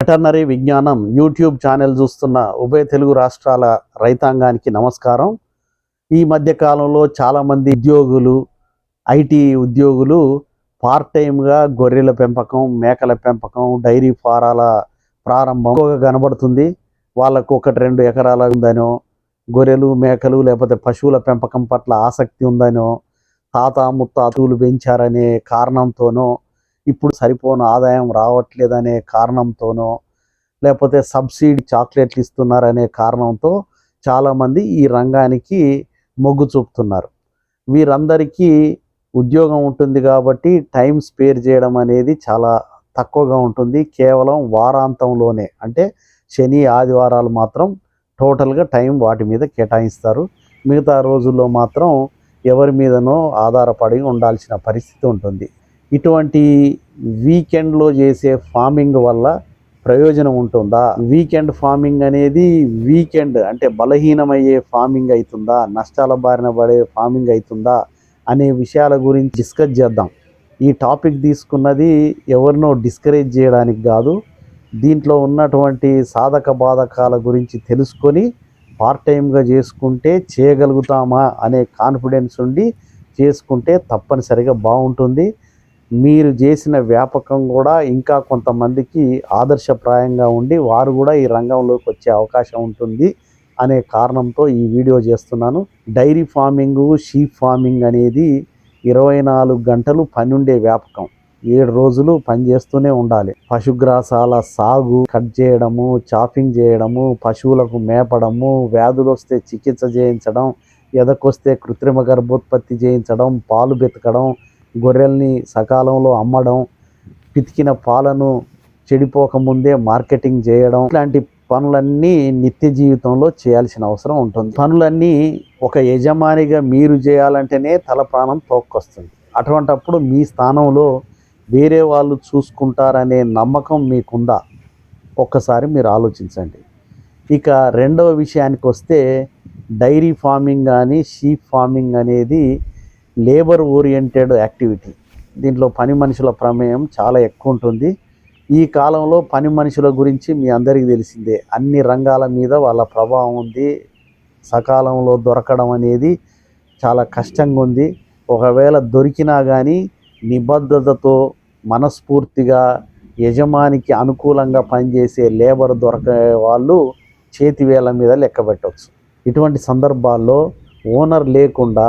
Veterinary విజ్ఞానం YouTube channel చూస్తున్న ఉభయ తెలుగు రాష్ట్రాల రైతాంగానికి నమస్కారం. ఈ మధ్య కాలంలో చాలామంది ఉద్యోగులు ఐటీ ఉద్యోగులు పార్ట్ టైంగా గొర్రెల పెంపకం మేకల పెంపకం డైరీ ఫారాల ప్రారంభం కనబడుతుంది. వాళ్ళకు ఒకటి రెండు ఎకరాల ఉందనో గొర్రెలు మేకలు లేకపోతే పశువుల పెంపకం పట్ల ఆసక్తి ఉందనో తాత ముత్తాతులు పెంచారనే కారణంతోనో ఇప్పుడు సరిపోను ఆదాయం రావట్లేదనే కారణంతోనో లేకపోతే సబ్సిడీ చాక్లెట్లు ఇస్తున్నారనే కారణంతో చాలామంది ఈ రంగానికి మొగ్గు చూపుతున్నారు. వీరందరికీ ఉద్యోగం ఉంటుంది కాబట్టి టైం స్పేర్ చేయడం అనేది చాలా తక్కువగా ఉంటుంది. కేవలం వారాంతంలోనే అంటే శని ఆదివారాలు మాత్రం టోటల్గా టైం వాటి మీద కేటాయిస్తారు. మిగతా రోజుల్లో మాత్రం ఎవరి మీదనో ఆధారపడి ఉండాల్సిన పరిస్థితి ఉంటుంది. ఇటువంటి వీకెండ్లో చేసే ఫార్మింగ్ వల్ల ప్రయోజనం ఉంటుందా? వీకెండ్ ఫార్మింగ్ అనేది వీకెండ్ అంటే బలహీనమయ్యే ఫార్మింగ్ అవుతుందా నష్టాల బారిన పడే ఫార్మింగ్ అవుతుందా అనే విషయాల గురించి డిస్కస్ చేద్దాం. ఈ టాపిక్ తీసుకున్నది ఎవరినో డిస్కరేజ్ చేయడానికి కాదు దీంట్లో ఉన్నటువంటి సాధక బాధకాల గురించి తెలుసుకొని పార్ట్ టైంగా చేసుకుంటే చేయగలుగుతామా అనే కాన్ఫిడెన్స్ ఉండి చేసుకుంటే తప్పనిసరిగా బాగుంటుంది. మీరు చేసిన వ్యాపకం కూడా ఇంకా కొంతమందికి ఆదర్శప్రాయంగా ఉండి వారు కూడా ఈ రంగంలోకి వచ్చే అవకాశం ఉంటుంది అనే కారణంతో ఈ వీడియో చేస్తున్నాను. డైరీ ఫార్మింగ్ షీప్ ఫార్మింగ్ అనేది ఇరవై నాలుగు గంటలు పనుండే వ్యాపకం. ఏడు రోజులు పని చేస్తూనే ఉండాలి. పశుగ్రాసాల సాగు కట్ చేయడము చాపింగ్ చేయడము పశువులకు మేపడము వ్యాధులు వస్తే చికిత్స చేయించడం ఎదకొస్తే కృత్రిమ గర్భోత్పత్తి చేయించడం పాలు బెతకడం గొర్రెల్ని సకాలంలో అమ్మడం పితికిన పాలను చెడిపోకముందే మార్కెటింగ్ చేయడం ఇట్లాంటి పనులన్నీ నిత్య జీవితంలో చేయాల్సిన అవసరం ఉంటుంది. పనులన్నీ ఒక యజమానిగా మీరు చేయాలంటేనే తల ప్రాణం తోక్కొస్తుంది. అటువంటప్పుడు మీ స్థానంలో వేరే వాళ్ళు చూసుకుంటారనే నమ్మకం మీకుందా? ఒక్కసారి మీరు ఆలోచించండి. ఇక రెండవ విషయానికి వస్తే డైరీ ఫార్మింగ్ కానీ షీప్ ఫార్మింగ్ అనేది లేబర్ ఓరియంటెడ్ యాక్టివిటీ. దీంట్లో పని మనుషుల ప్రమేయం చాలా ఎక్కువ ఉంటుంది. ఈ కాలంలో పని మనుషుల గురించి మీ అందరికీ తెలిసిందే. అన్ని రంగాల మీద వాళ్ళ ప్రభావం ఉంది. సకాలంలో దొరకడం అనేది చాలా కష్టంగా ఉంది ఒకవేళ దొరికినా కానీ నిబద్ధతతో మనస్ఫూర్తిగా యజమానికి అనుకూలంగా పనిచేసే లేబర్ దొరకే వాళ్ళు చేతివేళ్ళ మీద లెక్కబెట్టవచ్చు ఇటువంటి సందర్భాల్లో ఓనర్ లేకుండా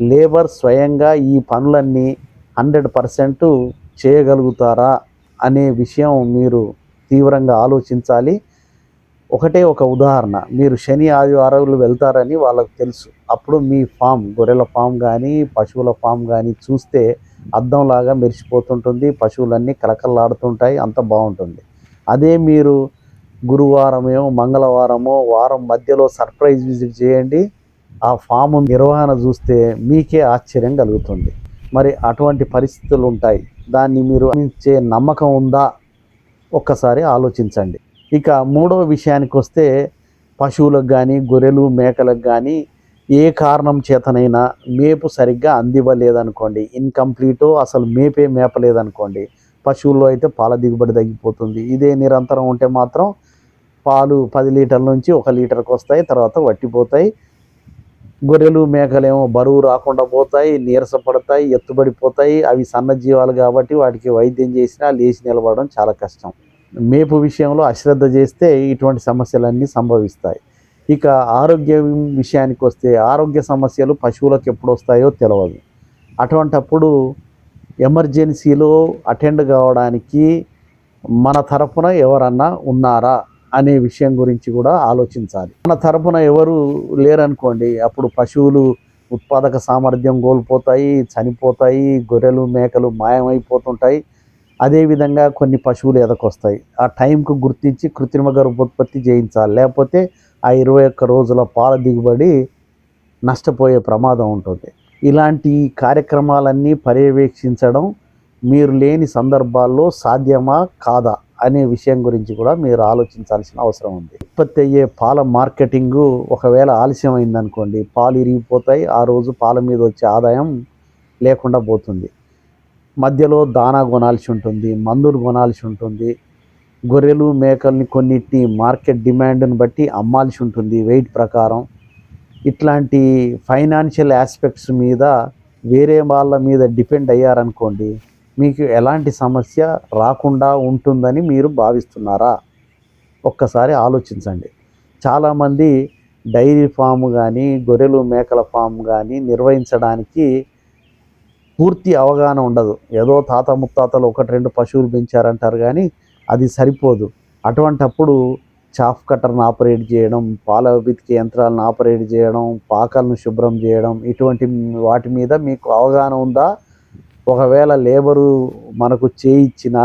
లేబర్ స్వయంగా ఈ పనులన్నీ హండ్రెడ్ పర్సెంట్ చేయగలుగుతారా అనే విషయం మీరు తీవ్రంగా ఆలోచించాలి. ఒకటే ఒక ఉదాహరణ మీరు శని ఆదివారాలు వెళ్తారని వాళ్ళకు తెలుసు. అప్పుడు మీ ఫామ్ గొర్రెల ఫామ్ కానీ పశువుల ఫామ్ కానీ చూస్తే అద్దంలాగా మెరిసిపోతుంటుంది పశువులన్నీ కలకల్లాడుతుంటాయి అంత బాగుంటుంది. అదే మీరు గురువారమో మంగళవారమో వారం మధ్యలో సర్ప్రైజ్ విజిట్ చేయండి. ఆ ఫామ్ నిర్వహణ చూస్తే మీకే ఆశ్చర్యం కలుగుతుంది. మరి అటువంటి పరిస్థితులు ఉంటాయి దాన్ని మీరు అందించే నమ్మకం ఉందా? ఒక్కసారి ఆలోచించండి. ఇక మూడవ విషయానికి వస్తే పశువులకు కానీ గొర్రెలు మేకలకు కానీ ఏ కారణం చేతనైనా మేపు సరిగ్గా అందివ్వలేదనుకోండి ఇన్కంప్లీటు అసలు మేపే మేపలేదనుకోండి పశువుల్లో అయితే పాల దిగుబడి తగ్గిపోతుంది. ఇదే నిరంతరం ఉంటే మాత్రం పాలు పది లీటర్ల నుంచి ఒక లీటర్కి వస్తాయి తర్వాత వట్టిపోతాయి. గొర్రెలు మేకలేమో బరువు రాకుండా పోతాయి నీరసపడతాయి ఎత్తుబడిపోతాయి అవి సన్నజీవాలు కాబట్టి వాటికి వైద్యం చేసినా లేచి నిలబడడం చాలా కష్టం. మేపు విషయంలో అశ్రద్ధ చేస్తే ఇటువంటి సమస్యలన్నీ సంభవిస్తాయి. ఇక ఆరోగ్య విషయానికి వస్తే ఆరోగ్య సమస్యలు పశువులకు ఎప్పుడు వస్తాయో తెలియదు అటువంటప్పుడు ఎమర్జెన్సీలో అటెండ్ కావడానికి మన తరపున ఎవరన్నా ఉన్నారా అనే విషయం గురించి కూడా ఆలోచించాలి. మన తరపున ఎవరు లేరనుకోండి అప్పుడు పశువులు ఉత్పాదక సామర్థ్యం కోల్పోతాయి చనిపోతాయి గొర్రెలు మేకలు మాయమైపోతుంటాయి. అదేవిధంగా కొన్ని పశువులు ఎదకొస్తాయి. ఆ టైంకు గుర్తించి కృత్రిమ గర్భోత్పత్తి చేయించాలి. లేకపోతే ఆ ఇరవై ఒక్క రోజుల పాల దిగుబడి నష్టపోయే ప్రమాదం ఉంటుంది. ఇలాంటి కార్యక్రమాలన్నీ పర్యవేక్షించడం మీరు లేని సందర్భాల్లో సాధ్యమా? కాదా? అనే విషయం గురించి కూడా మీరు ఆలోచించాల్సిన అవసరం ఉంది. ఉత్పత్తి అయ్యే పాల మార్కెటింగ్ ఒకవేళ ఆలస్యం అయిందనుకోండి పాలు ఇరిగిపోతాయి. ఆ రోజు పాల మీద వచ్చే ఆదాయం లేకుండా పోతుంది. మధ్యలో దానా కొనాల్సి ఉంటుంది మందులు కొనాల్సి ఉంటుంది గొర్రెలు మేకల్ని కొన్నిటిని మార్కెట్ డిమాండ్ని బట్టి అమ్మాల్సి ఉంటుంది వెయిట్ ప్రకారం. ఇట్లాంటి ఫైనాన్షియల్ ఆస్పెక్ట్స్ మీద వేరే వాళ్ళ మీద డిపెండ్ అయ్యారనుకోండి మీకు ఎలాంటి సమస్య రాకుండా ఉంటుందని మీరు భావిస్తున్నారా? ఒక్కసారి ఆలోచించండి. చాలామంది డైరీ ఫామ్ కానీ గొర్రెలు మేకల ఫామ్ కానీ నిర్వహించడానికి పూర్తి అవగాహన ఉండదు. ఏదో తాత ముత్తాతలు ఒకటి రెండు పశువులు పెంచారంటారు కానీ అది సరిపోదు. అటువంటప్పుడు చాఫ్ కట్టర్ని ఆపరేట్ చేయడం పాల బితికే యంత్రాలను ఆపరేట్ చేయడం పాకలను శుభ్రం చేయడం ఇటువంటి వాటి మీద మీకు అవగాహన ఉందా? ఒకవేళ లేబరు మనకు చేయించిన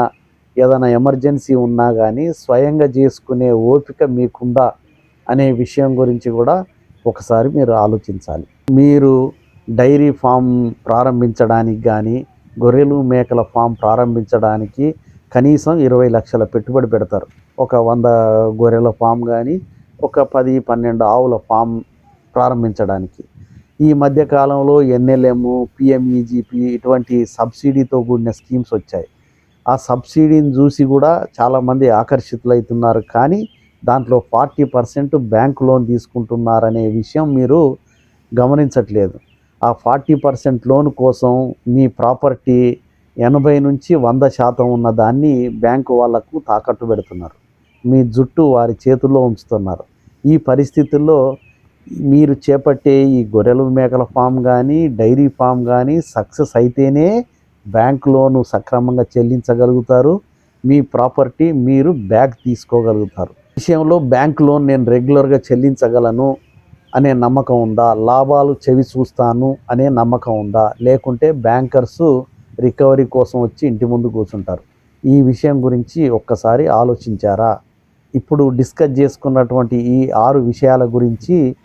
ఏదైనా ఎమర్జెన్సీ ఉన్నా కానీ స్వయంగా చేసుకునే ఓపిక మీకుందా? అనే విషయం గురించి కూడా ఒకసారి మీరు ఆలోచించాలి. మీరు డైరీ ఫామ్ ప్రారంభించడానికి కానీ గొర్రెలు మేకల ఫామ్ ప్రారంభించడానికి కనీసం ఇరవై లక్షల పెట్టుబడి పెడతారు. ఒక వంద గొర్రెల ఫామ్ కానీ ఒక పది పన్నెండు ఆవుల ఫామ్ ప్రారంభించడానికి. ఈ మధ్య కాలంలో ఎన్ఎల్ఎం పిఎంఈజీపీ ఇటువంటి సబ్సిడీతో కూడిన స్కీమ్స్ వచ్చాయి. ఆ సబ్సిడీని చూసి కూడా చాలామంది ఆకర్షితులవుతున్నారు కానీ దాంట్లో ఫార్టీ పర్సెంట్ బ్యాంక్ లోన్ తీసుకుంటున్నారనే విషయం మీరు గమనించట్లేదు. ఆ ఫార్టీ పర్సెంట్ లోన్ కోసం మీ ప్రాపర్టీ ఎనభై నుంచి వంద శాతం ఉన్న దాన్ని బ్యాంకు వాళ్ళకు తాకట్టు పెడుతున్నారు. మీ జుట్టు వారి చేతుల్లో ఉంచుతున్నారు. ఈ పరిస్థితుల్లో మీరు చేపట్టే ఈ గొర్రెల మేకల ఫామ్ కానీ డైరీ ఫామ్ కానీ సక్సెస్ అయితేనే బ్యాంక్ లోను సక్రమంగా చెల్లించగలుగుతారు. మీ ప్రాపర్టీ మీరు బ్యాక్ తీసుకోగలుగుతారు. విషయంలో బ్యాంక్ లోన్ నేను రెగ్యులర్గా చెల్లించగలను. అనే నమ్మకం ఉందా? లాభాలు చెవి చూస్తాను అనే నమ్మకం ఉందా? లేకుంటే బ్యాంకర్స్ రికవరీ కోసం వచ్చి ఇంటి ముందు కూర్చుంటారు. ఈ విషయం గురించి ఒక్కసారి ఆలోచించారా? ఇప్పుడు డిస్కస్ చేసుకున్నటువంటి ఈ ఆరు విషయాల గురించి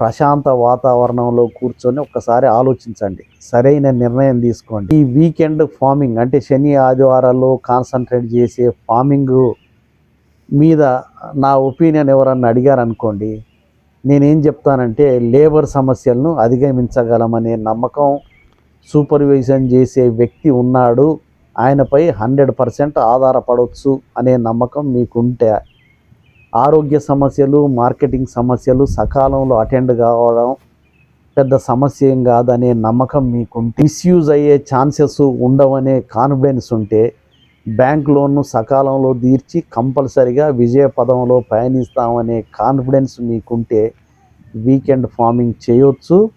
ప్రశాంత వాతావరణంలో కూర్చొని ఒక్కసారి ఆలోచించండి. సరైన నిర్ణయం తీసుకోండి. ఈ వీకెండ్ ఫార్మింగ్ అంటే శని ఆదివారాల్లో కాన్సన్ట్రేట్ చేసే ఫార్మింగ్ మీద నా ఒపీనియన్ ఎవరన్నా అడిగారనుకోండి నేనేం చెప్తానంటే లేబర్ సమస్యలను అధిగమించగలమనే నమ్మకం సూపర్విజన్ చేసే వ్యక్తి ఉన్నాడు ఆయనపై హండ్రెడ్ పర్సెంట్ ఆధారపడవచ్చు అనే నమ్మకం మీకుంటే ఆరోగ్య సమస్యలు మార్కెటింగ్ సమస్యలు సకాలంలో అటెండ్ కావడం పెద్ద సమస్య ఏం కాదనే నమ్మకం మీకు మిస్యూజ్ అయ్యే ఛాన్సెస్ ఉండవనే కాన్ఫిడెన్స్ ఉంటే బ్యాంక్ లోన్ను సకాలంలో తీర్చి కంపల్సరిగా విజయ పదంలో పయనిస్తామనే కాన్ఫిడెన్స్ మీకుంటే వీకెండ్ ఫార్మింగ్ చేయొచ్చు.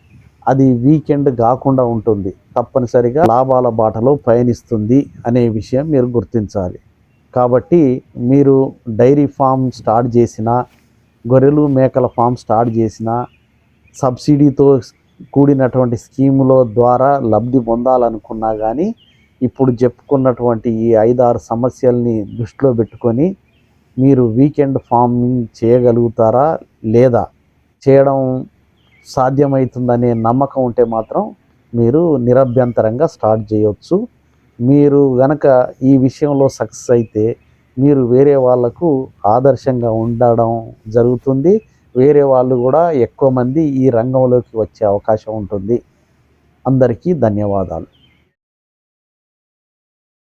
అది వీకెండ్ కాకుండా ఉంటుంది. తప్పనిసరిగా లాభాల బాటలో పయనిస్తుంది అనే విషయం మీరు గుర్తించాలి. కాబట్టి మీరు డైరీ ఫామ్ స్టార్ట్ చేసిన గొర్రెలు మేకల ఫామ్ స్టార్ట్ చేసిన సబ్సిడీతో కూడినటువంటి స్కీముల ద్వారా లబ్ధి పొందాలనుకున్నా కానీ ఇప్పుడు చెప్పుకున్నటువంటి ఈ ఐదారు సమస్యల్ని దృష్టిలో పెట్టుకొని మీరు వీకెండ్ ఫార్మింగ్ చేయగలుగుతారా లేదా? చేయడం సాధ్యమవుతుందనే నమ్మకం ఉంటే మాత్రం మీరు నిరభ్యంతరంగా స్టార్ట్ చేయవచ్చు మీరు గనక ఈ విషయంలో సక్సెస్ అయితే మీరు వేరే వాళ్ళకు ఆదర్శంగా ఉండడం జరుగుతుంది. వేరే వాళ్ళు కూడా ఎక్కువ మంది ఈ రంగంలోకి వచ్చే అవకాశం ఉంటుంది. అందరికీ ధన్యవాదాలు.